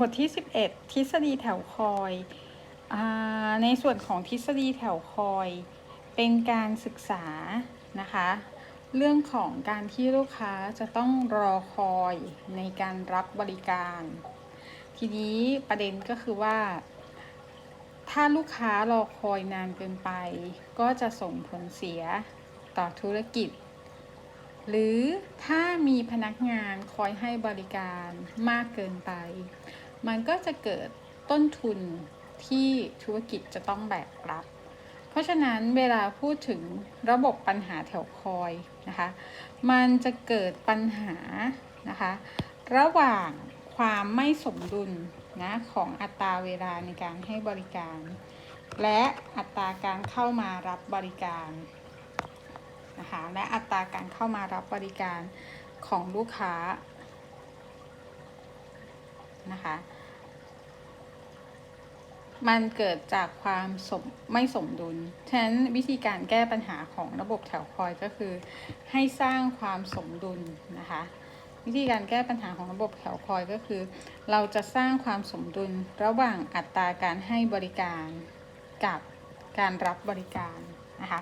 บทที่ 11 ทฤษฎีแถวคอยอในส่วนของทฤษฎีแถวคอย เป็นการศึกษานะคะ เรื่องของการที่ลูกค้าจะต้องรอคอยในการรับบริการ ทีนี้ประเด็นก็คือว่า ถ้าลูกค้ารอคอยนานเกินไป ก็จะส่งผลเสียต่อธุรกิจหรือถ้ามีพนักงานคอยให้บริการมากเกินไป มันก็จะเกิดต้นทุนที่ธุรกิจจะต้องแบกรับ เพราะฉะนั้นเวลาพูดถึงระบบปัญหาแถวคอยนะคะ มันจะเกิดปัญหานะคะ ระหว่างความไม่สมดุลนะของอัตราเวลาในการให้บริการ และอัตราการเข้ามารับบริการนะคะและอัตราการเข้ามารับบริการของลูกค้านะคะ มันเกิดจากความสมไม่สมดุล ฉะนั้นวิธีการแก้ปัญหาของระบบแถวคอยก็คือ ให้สร้างความสมดุลนะคะ วิธีการแก้ปัญหาของระบบแถวคอยก็คือ เราจะสร้างความสมดุลระหว่างอัตราการให้บริการกับการรับบริการนะคะ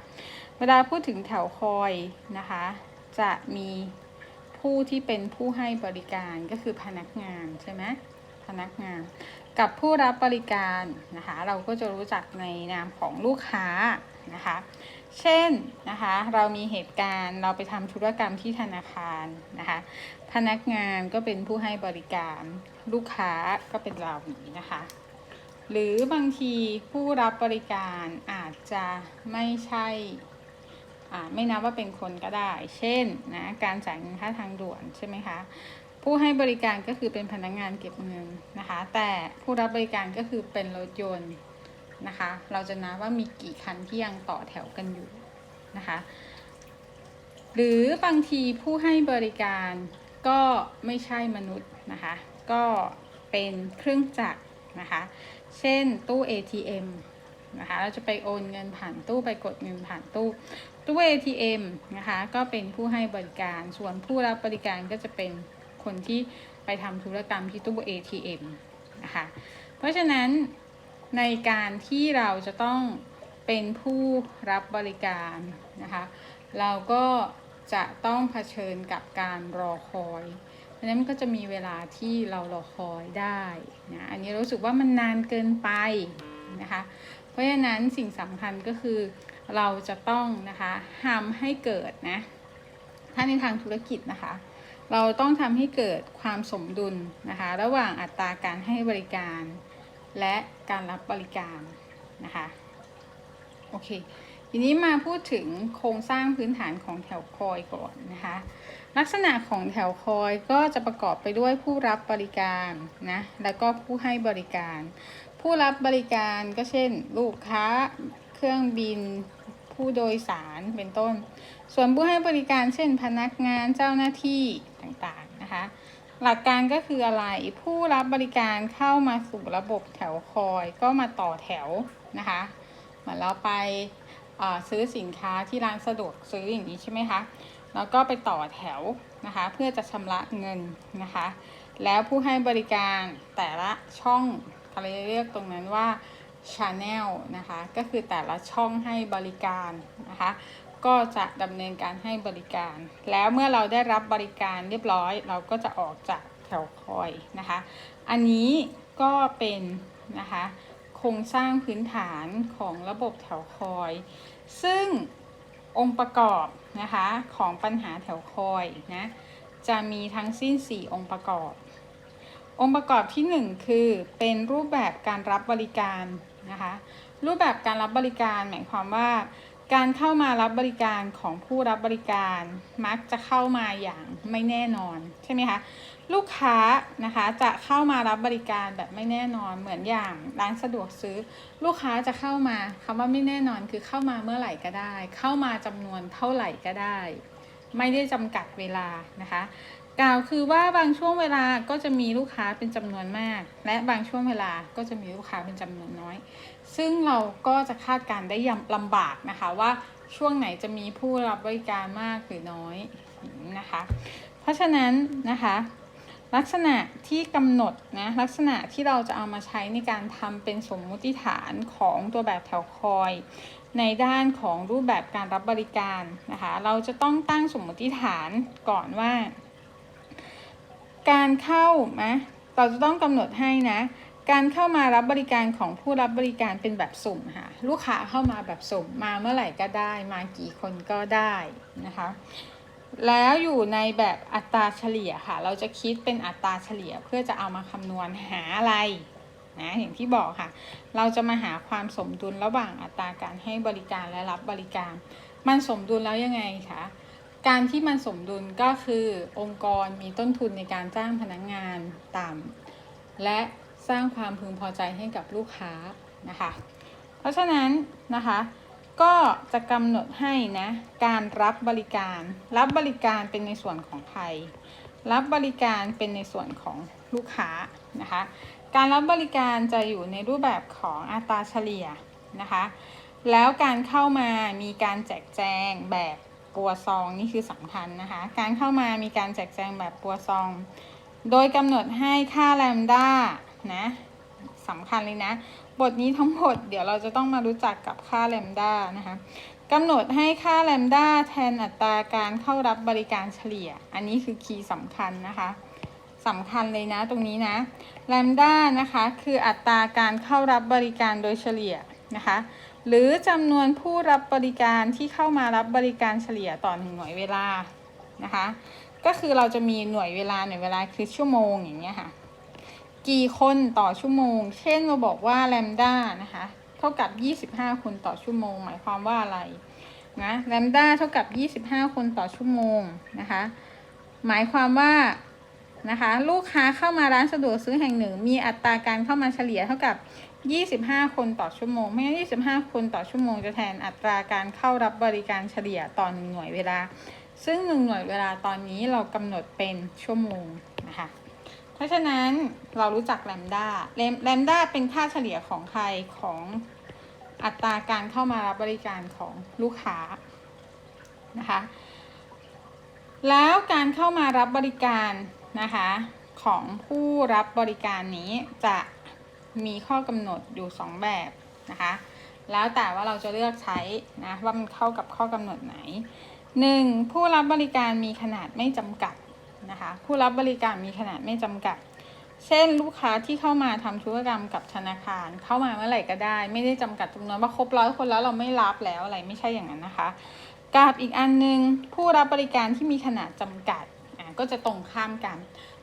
เวลาพูดถึงแถวคอยนะคะ จะมีผู้ที่เป็นผู้ให้บริการก็คือพนักงานใช่ไหมพนักงาน กับผู้รับบริการนะคะ เราก็จะรู้จักในนามของลูกค้านะคะ เช่นนะคะ เรามีเหตุการณ์เราไปทำธุรกรรมที่ธนาคารนะคะ พนักงานก็เป็นผู้ให้บริการ ลูกค้าก็เป็นเราอย่างนี้นะคะ หรือบางทีผู้รับบริการอาจจะไม่ใช่ไม่นับว่าเป็นคนก็ได้ เช่นนะการจ่ายเงินค่าทางด่วนใช่ไหมคะ ผู้ให้บริการก็คือเป็นพนักงานเก็บเงินนะคะ แต่ผู้รับบริการก็คือเป็นรถยนต์นะคะ เราจะนับว่ามีกี่คันที่ยังต่อแถวกันอยู่นะคะ หรือบางทีผู้ให้บริการก็ไม่ใช่มนุษย์นะคะ ก็เป็นเครื่องจักรนะคะ เช่นตู้ ATM นะคะ เราจะไปโอนเงินผ่านตู้ไปกดเงินผ่านตู้ตู้ ATM นะคะ ก็เป็นผู้ให้บริการ ส่วนผู้รับบริการก็จะเป็น คนที่ไปทำธุรกรรมที่ตู้ ATM นะคะ เพราะฉะนั้นในการที่เราจะต้องเป็นผู้รับบริการนะคะ เราก็จะต้องเผชิญกับการรอคอยเพราะฉะนั้นมันก็จะมีเวลาที่เรารอคอยได้นะอันนี้รู้สึกว่ามันนานเกินไปนะคะ เพราะฉะนั้นสิ่งสำคัญก็คือเราจะต้องนะคะทำให้เกิดนะถ้าในทางธุรกิจนะคะ เราต้องทำให้เกิดความสมดุลนะคะ ระหว่างอัตราการให้บริการ และการรับบริการนะคะโอเคทีนี้มาพูดถึงโครงสร้างพื้นฐานของแถวคอยก่อนนะคะ ลักษณะของแถวคอยก็จะประกอบไปด้วยผู้รับบริการนะแล้วก็ผู้ให้บริการ ผู้รับบริการก็เช่น ลูกค้า เครื่องบิน ผู้โดยสารเป็นต้น ส่วนผู้ให้บริการเช่นพนักงานเจ้าหน้าที่ต่างๆนะคะ หลักการก็คืออะไรผู้รับบริการเข้ามาสู่ระบบแถวคอยก็มาต่อแถวนะคะเหมือนเราไปซื้อสินค้าที่ร้านสะดวกซื้ออย่างนี้ใช่ไหมคะแล้วก็ไปต่อแถวนะคะเพื่อจะชำระเงินนะคะ แล้วผู้ให้บริการแต่ละช่องเขาเรียกตรงนั้นว่า Channel นะคะ ก็คือแต่ละช่องให้บริการนะคะ ก็จะดำเนินการให้บริการ แล้วเมื่อเราได้รับบริการเรียบร้อย เราก็จะออกจากแถวคอยนะคะ อันนี้ก็เป็นนะคะโครงสร้างพื้นฐานของระบบแถวคอย ซึ่งองค์ประกอบนะคะของปัญหาแถวคอยนะจะมีทั้งสิ้น 4 องค์ประกอบ องค์ประกอบที่ 1 คือเป็นรูปแบบการรับบริการนะคะรูปแบบการรับบริการหมายความว่า การเข้ามารับบริการของผู้รับบริการมักจะเข้ามาอย่างไม่แน่นอนใช่ไหมคะลูกค้านะคะจะเข้ามารับบริการแบบไม่แน่นอนเหมือนอย่างร้านสะดวกซื้อ ลูกค้าจะเข้ามาคำว่าไม่แน่นอนคือเข้ามาเมื่อไหร่ก็ได้ เข้ามาจำนวนเท่าไหร่ก็ได้ ไม่ได้จำกัดเวลานะคะ กล่าวคือว่าบางช่วงเวลาก็จะมีลูกค้าเป็นจำนวนมาก และบางช่วงเวลาก็จะมีลูกค้าเป็นจำนวนน้อย ซึ่งเราก็จะคาดการณ์ได้ยำลำบากนะคะว่าช่วงไหนจะมีผู้รับบริการมากหรือน้อยนะคะ เพราะฉะนั้นนะคะ ลักษณะที่กำหนดนะลักษณะที่เราจะเอามาใช้ในการทำเป็นสมมุติฐานของตัวแบบแถวคอย ในด้านของรูปแบบการรับบริการนะคะ เราจะต้องตั้งสมมุติฐานก่อนว่า การเข้านะเราจะต้องกำหนดให้นะ การเข้ามารับบริการของผู้รับบริการเป็นแบบสุ่มค่ะ ลูกค้าเข้ามาแบบสุ่ม มาเมื่อไหร่ก็ได้ มากี่คนก็ได้นะคะ แล้วอยู่ในแบบอัตราเฉลี่ยค่ะ เราจะคิดเป็นอัตราเฉลี่ยเพื่อจะเอามาคำนวณหาอะไรนะอย่างที่บอกค่ะ เราจะมาหาความสมดุลระหว่างอัตราการให้บริการและรับบริการ มันสมดุลแล้วยังไงคะ การที่มันสมดุลก็คือองค์กรมีต้นทุนในการจ้างพนักงงานต่ำและสร้างความพึงพอใจให้กับลูกค้านะคะ เพราะฉะนั้นนะคะก็จะกำหนดให้นะการรับบริการ รับบริการเป็นในส่วนของใครรับบริการเป็นในส่วนของลูกค้านะคะ การรับบริการจะอยู่ในรูปแบบของอัตราเฉลี่ยนะคะ แล้วการเข้ามามีการแจกแจงแบบ ปัวซองนี่คือสำคัญนะคะ การเข้ามามีการแจกแจงแบบปัวซอง โดยกำหนดให้ค่าแลมด้านะสำคัญเลยนะ บทนี้ทั้งหมดเดี๋ยวเราจะต้องมารู้จักกับค่าแลมด้านะคะกำหนดให้ค่าแลมด้าแทนอัตราการเข้ารับบริการเฉลี่ย อันนี้คือคีย์สำคัญนะคะสำคัญเลยนะตรงนี้นะแลมด้านะคะคืออัตราการเข้ารับบริการโดยเฉลี่ยนะคะ หรือจำนวนผู้รับบริการที่เข้ามารับบริการเฉลี่ยต่อหนึ่งหน่วยเวลานะคะ ก็คือเราจะมีหน่วยเวลาหน่วยเวลาคือชั่วโมงอย่างเงี้ยค่ะ กี่คนต่อชั่วโมง เช่นเราบอกว่าแลมด้านะคะ เท่ากับ 25 คนต่อชั่วโมง หมายความว่าอะไรนะแลมด้าเท่ากับ 25 คนต่อชั่วโมงนะคะ หมายความว่านะคะ ลูกค้าเข้ามาร้านสะดวกซื้อแห่งหนึ่ง มีอัตราการเข้ามาเฉลี่ยเท่ากับ 25 คนต่อชั่วโมง ไม่งั้น25 คนต่อชั่วโมงจะแทนอัตราการเข้ารับบริการเฉลี่ยต่อหนึ่งหน่วยเวลา ซึ่งหนึ่งหน่วยเวลาตอนนี้เรากำหนดเป็นชั่วโมงนะคะ เพราะฉะนั้นเรารู้จักแลมด้าแลมด้าเป็นค่าเฉลี่ยของใครของอัตราการเข้ามารับบริการของลูกค้านะคะ แล้วการเข้ามารับบริการนะคะของผู้รับบริการนี้จะ มีข้อกำหนดอยู่ 2 แบบนะคะ แล้วแต่ว่าเราจะเลือกใช้นะว่ามันเข้ากับข้อกำหนดไหน 1. ผู้รับบริการมีขนาดไม่จำกัดนะคะผู้รับบริการมีขนาดไม่จำกัด เช่นลูกค้าที่เข้ามาทำธุรกรรมกับธนาคาร เข้ามาเมื่อไหร่ก็ได้ ไม่ได้จำกัดจำนวนว่าครบร้อยคนแล้วเราไม่รับแล้วอะไรไม่ใช่อย่างนั้นนะคะกับอีกอันหนึงผู้รับบริการที่มีขนาดจำกัดก็จะตรงข้ามกัน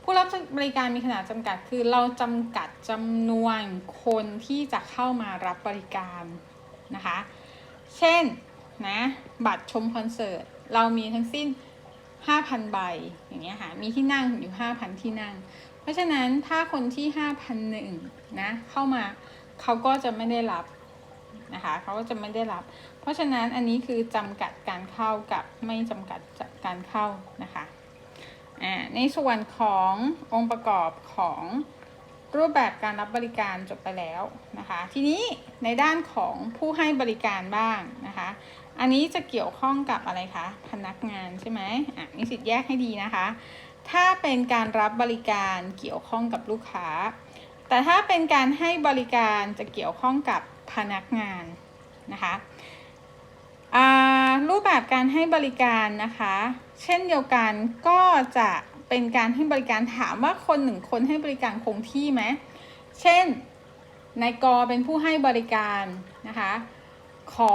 ผู้รับบริการมีขนาดจำกัดคือเราจำกัดจำนวนคนที่จะเข้ามารับบริการนะคะ เช่นนะบัตรชมคอนเสิร์ตเรามีทั้งสิ้น 5,000 ใบอย่างเงี้ยค่ะมีที่นั่งอยู่ 5,000 ที่นั่ง เพราะฉะนั้นถ้าคนที่ 5,001นะเข้ามาเขาก็จะไม่ได้รับนะคะเขาก็จะไม่ได้รับ เพราะฉะนั้นอันนี้คือจำกัดการเข้ากับไม่จำกัดการเข้านะคะ อ่าในส่วนขององค์ประกอบของรูปแบบการรับบริการจบไปแล้วนะคะ ทีนี้ในด้านของผู้ให้บริการบ้างนะคะ อันนี้จะเกี่ยวข้องกับอะไรคะพนักงานใช่ไหมอะนิสิตแยกให้ดีนะคะ ถ้าเป็นการรับบริการเกี่ยวข้องกับลูกค้า แต่ถ้าเป็นการให้บริการจะเกี่ยวข้องกับพนักงานนะคะรูปแบบการให้บริการนะคะ เช่นเดียวกันก็จะเป็นการให้บริการถามว่าคนหนึ่งคนให้บริการคงที่ไหม เช่นนายกอเป็นผู้ให้บริการนะคะ ขอ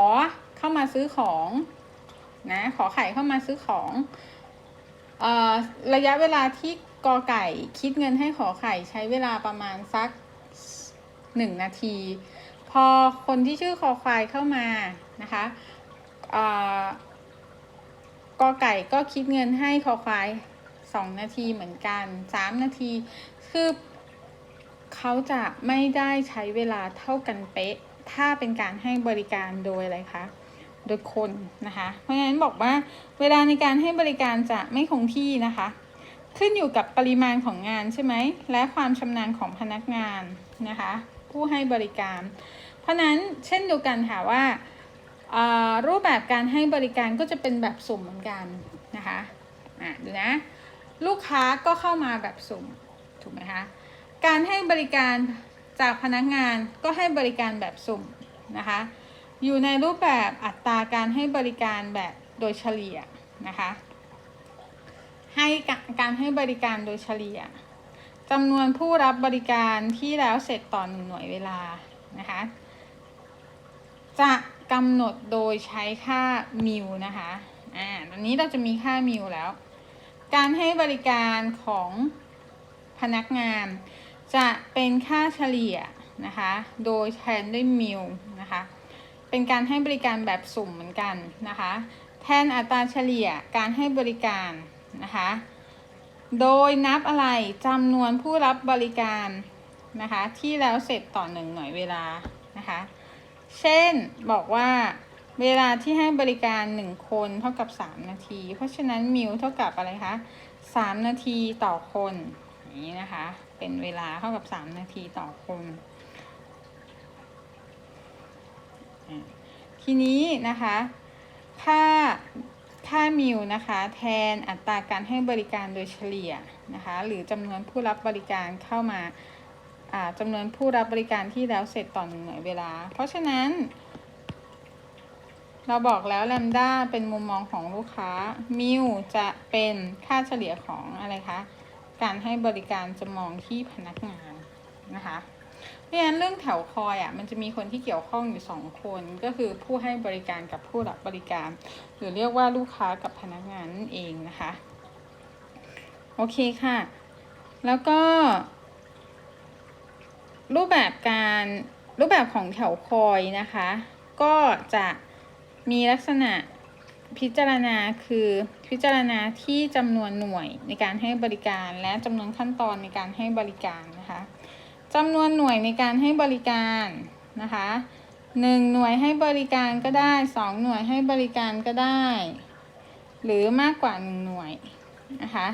เข้ามาซื้อของนะ ขอไข่เข้ามาซื้อของอระยะเวลาที่กอไก่คิดเงินให้ขอไข่ใช้เวลาประมาณสักหนึ่งนาที พอคนที่ชื่อคอควายเข้ามานะคะ กอไก่ก็คิดเงินให้คอควายสองนาทีเหมือนกันสามนาที คือเขาจะไม่ได้ใช้เวลาเท่ากันเป๊ะ ถ้าเป็นการให้บริการโดยอะไรคะโดยคนนะคะ เพราะฉะนั้นบอกว่าเวลาในการให้บริการจะไม่คงที่นะคะ ขึ้นอยู่กับปริมาณของงานใช่ไหม และความชำนาญของพนักงานนะคะ ผู้ให้บริการ เพราะนั้นเช่นเดียวกันค่ะว่า รูปแบบการให้บริการก็จะเป็นแบบสุ่มเหมือนกันนะคะอะดูนะลูกค้าก็เข้ามาแบบสุ่มถูกไหมคะการให้บริการจากพนักงานก็ให้บริการแบบสุ่มนะคะอยู่ในรูปแบบอัตราการให้บริการแบบโดยเฉลี่ยนะคะให้กการให้บริการโดยเฉลี่ยจำนวนผู้รับบริการที่แล้วเสร็จต่อหนึ่งหน่วยเวลานะคะจะ กำหนดโดยใช้ค่ามิลนะคะ อ่า ตอนนี้เราจะมีค่ามิลแล้ว การให้บริการของพนักงาน จะเป็นค่าเฉลี่ยนะคะ โดยแทนด้วยมิลนะคะ เป็นการให้บริการแบบสุ่มเหมือนกันนะคะ แทนอัตราเฉลี่ยการให้บริการนะคะ โดยนับอะไรจำนวนผู้รับบริการนะคะ ที่แล้วเสร็จต่อหนึ่งหน่วยเวลานะคะ เช่นบอกว่าเวลาที่ให้บริการ1คนเท่ากับ3นาที เพราะฉะนั้นมิลเท่ากับอะไรคะ3นาทีต่อคนอย่างนี้นะคะ เป็นเวลาเท่ากับ3นาทีต่อคน ทีนี้นะคะ ค่าค่ามิลนะคะ แทนอัตราการให้บริการโดยเฉลี่ยนะคะ หรือจำนวนผู้รับบริการเข้ามา จำนวนผู้รับบริการที่แล้วเสร็จต่อหนึ่งหน่วยเวลา เพราะฉะนั้น เราบอกแล้วแลมด้าเป็นมุมมองของลูกค้ามิวจะเป็นค่าเฉลี่ยของอะไรคะ การให้บริการจะมองที่พนักงานนะคะเพราะฉะนั้นเรื่องแถวคอยอะมันจะมีคนที่เกี่ยวข้องอยู่สองคนก็คือผู้ให้บริการกับผู้รับบริการ หรือเรียกว่าลูกค้ากับพนักงานนั่นเองนะคะ โอเคค่ะ แล้วก็ รูปแบบการรูปแบบของแถวคอยนะคะ ก็จะมีลักษณะพิจารณาคือพิจารณาที่จำนวนหน่วยในการให้บริการและจำนวนขั้นตอนในการให้บริการนะคะจำนวนหน่วยในการให้บริการนะคะหนึ่งหน่วยให้บริการก็ได้สองหน่วยให้บริการก็ได้ หรือมากกว่าหนึ่งหน่วยนะคะ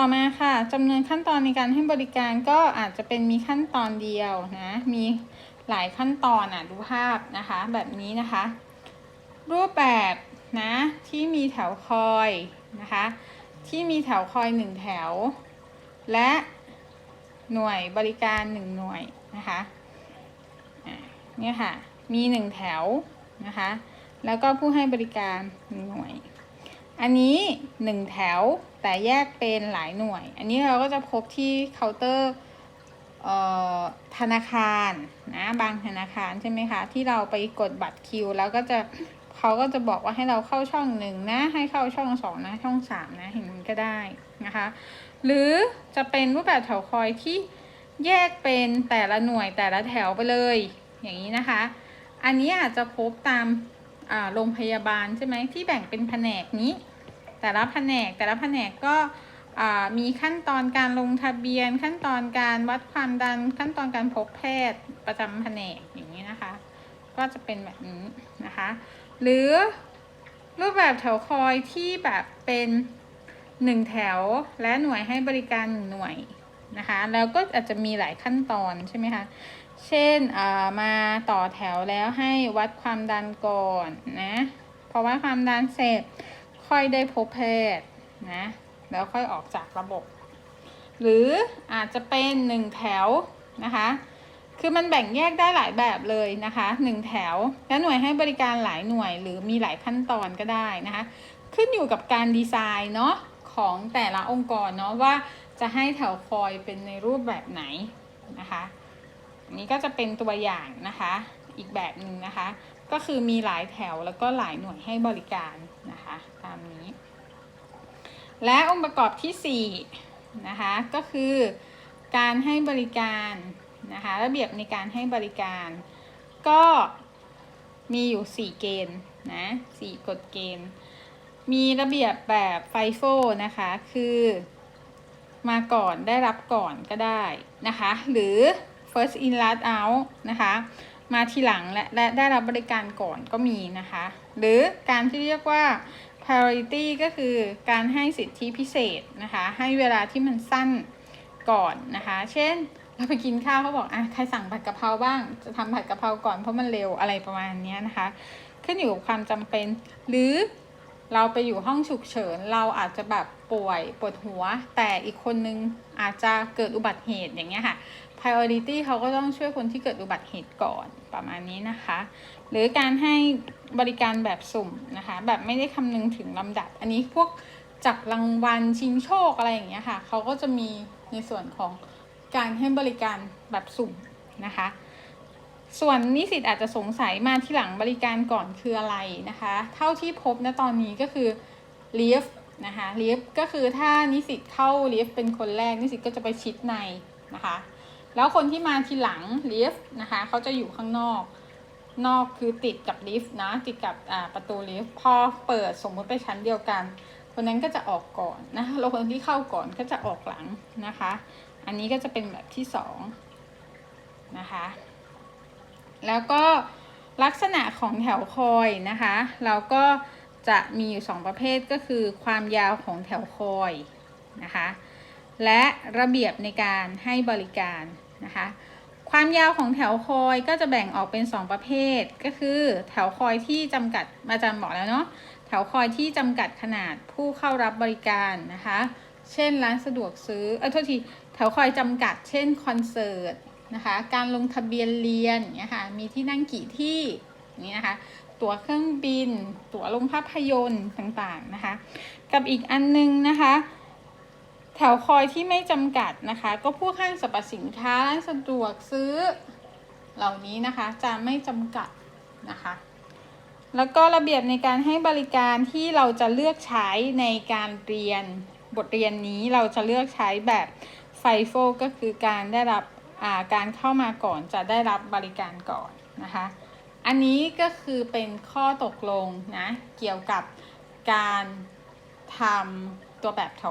ต่อมาค่ะจำนวนขั้นตอนในการให้บริการก็อาจจะเป็นมีขั้นตอนเดียวนะ มีหลายขั้นตอนอะดูภาพนะคะ แบบนี้นะคะ รูปแบบนะที่มีแถวคอยนะคะ ที่มีแถวคอยหนึ่งแถว และหน่วยบริการหนึ่งหน่วยนะคะเนี่ยค่ะมีหนึ่งแถวนะคะ แล้วก็ผู้ให้บริการหนึ่งหน่วย อันนี้หนึ่งแถวแต่แยกเป็นหลายหน่วย อันนี้เราก็จะพบที่เคาน์เตอร์ธนาคารนะบางธนาคารใช่ไหมคะ ที่เราไปกดบัตรคิว แล้วก็จะเขาก็จะบอกว่าให้เราเข้าช่องหนึ่งนะ ให้เข้าช่องสองนะ ช่องสามนะเห็นมันก็ได้นะคะ หรือจะเป็นรูปแบบแถวคอยที่แยกเป็นแต่ละหน่วยแต่ละแถวไปเลย อย่างนี้นะคะ อันนี้อาจจะพบตาม โรงพยาบาลใช่ไหมที่แบ่งเป็นแผนกนี้ แต่ละแผนกแต่ละแผนกก็มีขั้นตอนการลงทะเบียน ขั้นตอนการวัดความดันขั้นตอนการพบแพทย์ประจำแผนกอย่างนี้นะคะ ก็จะเป็นแบบนี้นะคะ หรือรูปแบบแถวคอยที่แบบเป็นหนึ่งแถวและหน่วยให้บริการหนึ่งหน่วยนะคะ แล้วก็อาจจะมีหลายขั้นตอนใช่ไหมคะ เช่นอ่ามาต่อแถวแล้วให้วัดความดันก่อนนะพอวัดความดันเสร็จค่อยได้พบแพทย์นะแล้วค่อยออกจากระบบ หรืออาจจะเป็นหนึ่งแถวนะคะคือมันแบ่งแยกได้หลายแบบเลยนะคะหนึ่งแถว และหน่วยให้บริการหลายหน่วยหรือมีหลายขั้นตอนก็ได้นะคะ ขึ้นอยู่กับการดีไซน์เนาะของแต่ละองค์กรเนาะว่าจะให้แถวคอยเป็นในรูปแบบไหนนะคะ นี้ก็จะเป็นตัวอย่างนะคะ อีกแบบหนึ่งนะคะ ก็คือมีหลายแถวแล้วก็หลายหน่วยให้บริการนะคะ ตามนี้ และองค์ประกอบที่4นะคะก็คือการให้บริการนะคะ ระเบียบในการให้บริการ ก็มีอยู่ 4 เกณฑ์นะ4กฎเกณฑ์ มีระเบียบแบบไฟโฟนะคะ คือมาก่อนได้รับก่อนก็ได้นะคะ หรือ first in last out นะคะ มาทีหลังและและได้รับบริการก่อนก็มีนะคะ หรือการที่เรียกว่า priority ก็คือการให้สิทธิพิเศษนะคะ ให้เวลาที่มันสั้นก่อนนะคะ เช่นเราไปกินข้าวเขาบอกอะใครสั่งผัดกะเพราบ้าง จะทำผัดกะเพราก่อนเพราะมันเร็วอะไรประมาณนี้นะคะ ขึ้นอยู่กับความจำเป็น หรือเราไปอยู่ห้องฉุกเฉิน เราอาจจะแบบป่วยปวดหัว แต่อีกคนนึงอาจจะเกิดอุบัติเหตุอย่างเงี้ยค่ะ priority เขาก็ต้องช่วยคนที่เกิดอุบัติเหตุก่อนประมาณนี้นะคะ หรือการให้บริการแบบสุ่มนะคะ แบบไม่ได้คำนึงถึงลำดับ อันนี้พวกจับรางวัลชิงโชคอะไรอย่างเงี้ยค่ะเขาก็จะมีในส่วนของการให้บริการแบบสุ่มนะคะ ส่วนนิสิตอาจจะสงสัยมาที่หลังบริการก่อนคืออะไรนะคะ เท่าที่พบณตอนนี้ก็คือ lift นะคะ lift ก็คือถ้านิสิตเข้า lift เป็นคนแรกนิสิตก็จะไปชิดในนะคะ แล้วคนที่มาทีหลัง lift นะคะเขาจะอยู่ข้างนอก นอกคือติดกับลิฟต์นะติดกับประตูลิฟต์พอเปิดสมมติไปชั้นเดียวกัน คนนั้นก็จะออกก่อนนะคะแล้วคนที่เข้าก่อนก็จะออกหลังนะคะ อันนี้ก็จะเป็นแบบที่สองนะคะแล้วก็ลักษณะของแถวคอยนะคะ เราก็จะมีอยู่สองประเภทก็คือความยาวของแถวคอยนะคะ และระเบียบในการให้บริการ นะคะ ความยาวของแถวคอยก็จะแบ่งออกเป็น 2 ประเภท ก็คือแถวคอยที่จำกัดอาจารย์บอกแล้วเนาะแถวคอยที่จำกัดขนาดผู้เข้ารับบริการนะคะ เช่นร้านสะดวกซื้อเออโทษทีแถวคอยจำกัด เช่นคอนเสิร์ตนะคะ การลงทะเบียนเรียนเงี้ยค่ะมีที่นั่งกี่ที่นี้นะคะตั๋วเครื่องบิน ตั๋วลงภาพยนตร์ต่างๆนะคะ กับอีกอันนึงนะคะ แถวคอยที่ไม่จำกัดนะคะ ก็พวกห้างสรรพสินค้าร้านสะดวกซื้อเหล่านี้นะคะจะไม่จำกัดนะคะ แล้วก็ระเบียบในการให้บริการที่เราจะเลือกใช้ในการเรียนบทเรียนนี้เราจะเลือกใช้แบบไฟโฟก็คือการได้รับาการเข้ามาก่อนจะได้รับบริการก่อนนะคะ อันนี้ก็คือเป็นข้อตกลงนะเกี่ยวกับการทำตัวแบบแถว